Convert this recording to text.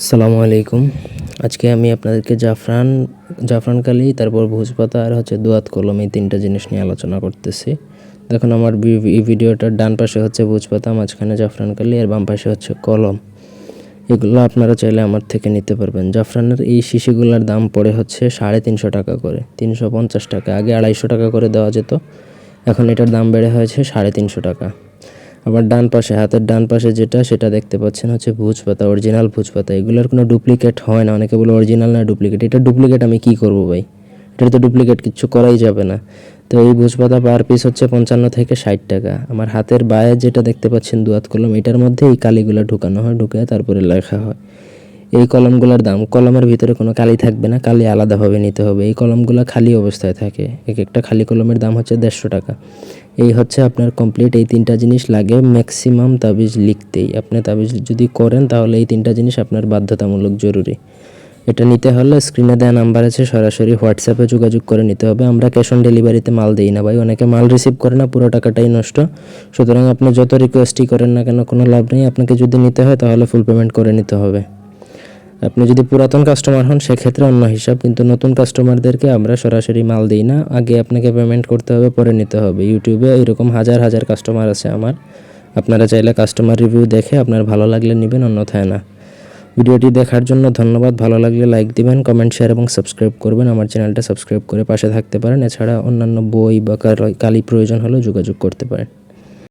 আসসালামু আলাইকুম। আজকে আমি আপনাদেরকে জাফরান জাফরান কালি, তারপর ভোজপাতা আর হচ্ছে দোয়াত কলম এই তিনটা জিনিস নিয়ে আলোচনা করতেছি। দেখুন, আমার এই ভিডিওটার ডান পাশে হচ্ছে ভোজপাতা, মাঝখানে জাফরান কালি আর বাম পাশে হচ্ছে কলম। এগুলো আপনারা চাইলে আমার থেকে নিতে পারবেন। জাফরানের এই শিশিগুলোর দাম পড়ে হচ্ছে সাড়ে তিনশো টাকা করে, তিনশো পঞ্চাশ টাকা। আগে আড়াইশো টাকা করে দেওয়া যেত, এখন এটার দাম বেড়ে হয়েছে সাড়ে তিনশো টাকা। আবার ডান পাশে, হাতের ডান পাশে যেটা, সেটা দেখতে পাচ্ছেন হচ্ছে ভুজ পাতা অরিজিনাল ভুজ পাতা এগুলোর কোনো ডুপ্লিকেট হয় না। অনেকে বলে অরিজিনাল না ডুপ্লিকেট এটা ডুপ্লিকেট আমি কি করব ভাই? এটা তো ডুপ্লিকেট কিছু করাই যাবে না। তো এই ভুজ পাতা পার পিস হচ্ছে পঞ্চান্ন থেকে ষাট টাকা। আমার হাতের বায়ে যেটা দেখতে পাচ্ছেন দুয়াত কলম, এটার মধ্যে এই কালিগুলো ঢুকানো হয়, ঢুকে তারপরে লেখা হয়। এই কলমগুলোর দাম, কলমের ভিতরে কোনো কালি থাকবে না, কালি আলাদাভাবে নিতে হবে। এই কলমগুলো খালি অবস্থায় থাকে। এক একটা খালি কলমের দাম হচ্ছে দেড়শো টাকা। এই হচ্ছে আপনার কমপ্লিট এই তিনটা জিনিস লাগে ম্যাক্সিমাম তাবিজ লিখতেই। আপনি তাবিজ যদি করেন তাহলে এই তিনটা জিনিস আপনার বাধ্যতামূলক, জরুরি। এটা নিতে হলে স্ক্রিনে দেওয়া নাম্বার আছে, সরাসরি হোয়াটসঅ্যাপে যোগাযোগ করে নিতে হবে। আমরা ক্যাশ অন ডেলিভারিতে মাল দিই না ভাই, অনেকে মাল রিসিভ করে না, পুরো টাকাটাই নষ্ট। সুতরাং আপনি যত রিকোয়েস্টই করেন না কেন, কোনো লাভ নেই। আপনাকে যদি নিতে হয় তাহলে ফুল পেমেন্ট করে নিতে হবে। আপনি যদি পুরাতন কাস্টমার হন, সেক্ষেত্রে অন্য হিসাব, কিন্তু নতুন কাস্টমারদেরকে আমরা সরাসরি মাল দিই না। আগে আপনাকে পেমেন্ট করতে হবে, পরে নিতে হবে। ইউটিউবে এরকম হাজার হাজার কাস্টমার আছে আমার। আপনারা চাইলে কাস্টমার রিভিউ দেখে আপনার ভালো লাগলে নেবেন, অন্যথায় না। ভিডিওটি দেখার জন্য ধন্যবাদ। ভালো লাগলে লাইক দিবেন কমেন্ট শেয়ার এবং সাবস্ক্রাইব করবেন। আমার চ্যানেলটা সাবস্ক্রাইব করে পাশে থাকতে পারেন। এছাড়া অন্যান্য বই বা কালি প্রয়োজন হলেও যোগাযোগ করতে পারেন।